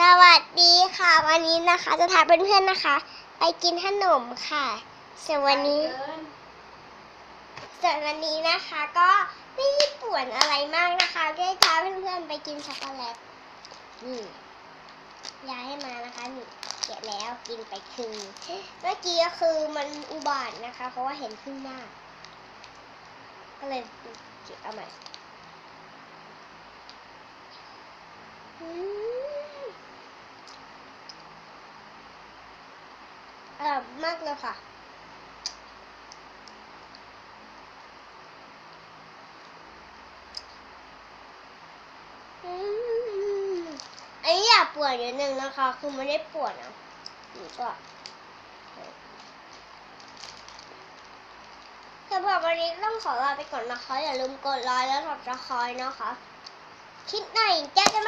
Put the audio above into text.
สวัสดีค่ะ วันนี้นะคะ จะพาเพื่อนๆนะคะ ไปกินขนมค่ะส่วนวันนี้ส่วนวันนี้นะคะ ก็ไม่ได้ป่วนอะไรมากนะคะก็จะพาเพื่อนๆไปกินช็อกโกแลตนี่ยายให้มานะคะนี่เก็บแล้วกินไปครึ่งเมื่อกี้ก็คือมันอุบาทนะคะ เพราะว่าเห็นครึ่งหน้าก็เลยเก็บเอาใหม่อืม อร่อยมากเลยค่ะอันนี้อยากปวดนิดนึงนะคะ คือไม่ได้ปวดนะนี่ก็สำหรับวันนี้ต้องขอลาไปก่อนนะคะ อย่าลืมกดไลค์และสับสไครต์นะคะคลิปหน่อยเจอ